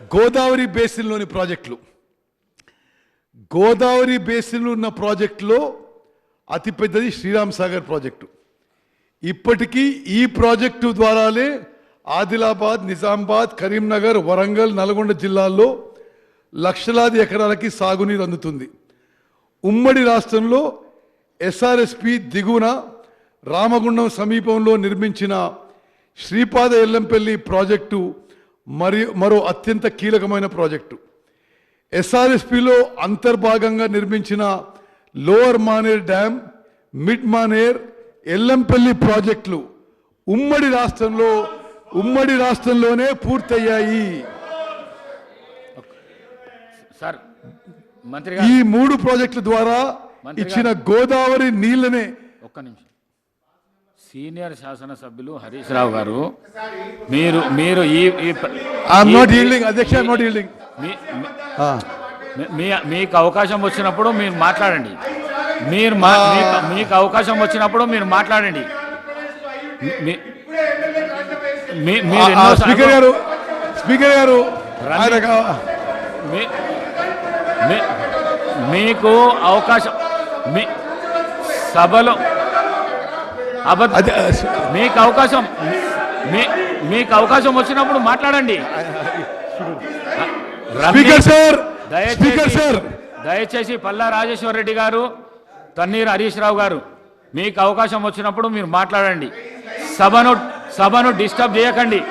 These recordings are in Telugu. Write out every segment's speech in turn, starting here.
గోదావరి బేసిన్లోని ప్రాజెక్టులు. గోదావరి బేసిన్లో ఉన్న ప్రాజెక్టులో అతిపెద్దది శ్రీరామ్ సాగర్ ప్రాజెక్టు. ఇప్పటికీ ఈ ప్రాజెక్టు ద్వారానే ఆదిలాబాద్ నిజామాబాద్ కరీంనగర్ వరంగల్ నల్గొండ జిల్లాల్లో లక్షలాది ఎకరాలకి సాగునీరు అందుతుంది. ఉమ్మడి రాష్ట్రంలో ఎస్ఆర్ఎస్పి దిగువన రామగుండం సమీపంలో నిర్మించిన శ్రీపాద ఎల్లంపల్లి ప్రాజెక్టు మరి మరో అత్యంత కీలకమైన ప్రాజెక్టు. ఎస్ఆర్ఎస్పిలో అంతర్భాగంగా నిర్మించిన lower Maner dam mid Maner Yellampalli ప్రాజెక్టులు ఉమ్మడి రాష్ట్రంలో ఉమ్మడి రాష్ట్రంలోనే పూర్తయ్యాయి. సార్ మంత్రి ఈ మూడు ప్రాజెక్టుల ద్వారా ఇచ్చిన గోదావరి నీళ్ళనే ఒక్క నిమిషం. సీనియర్ శాసనసభ్యులు హరీష్ రావు గారు మీరు మీరు ఈ మీ మీకు అవకాశం వచ్చినప్పుడు మీరు మాట్లాడండి. మీరు మా- మీకు- అవకాశం వచ్చినప్పుడు మీరు మాట్లాడండి. ఎన్నో స్పీకర్ గారు స్పీకర్ గారు మీకు అవకాశం మీ సభలో అబద్ధ మీకు అవకాశం మీకు అవకాశం వచ్చినప్పుడు మాట్లాడండి. స్పీకర్ సార్ దయచేసి- స్పీకర్ సార్. దయచేసి పల్లా రాజేశ్వర రెడ్డి గారు తన్నీర్ హరీష్ రావు గారు మీకు అవకాశం వచ్చినప్పుడు మీరు మాట్లాడండి. సభను సభను డిస్టర్బ్ చేయకండి.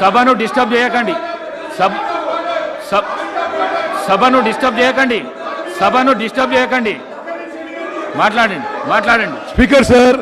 సభను డిస్టర్బ్ చేయకండి. సభను డిస్టర్బ్ చేయకండి. సభను డిస్టర్బ్ చేయకండి. మాట్లాడండి మాట్లాడండి. Speaker sir.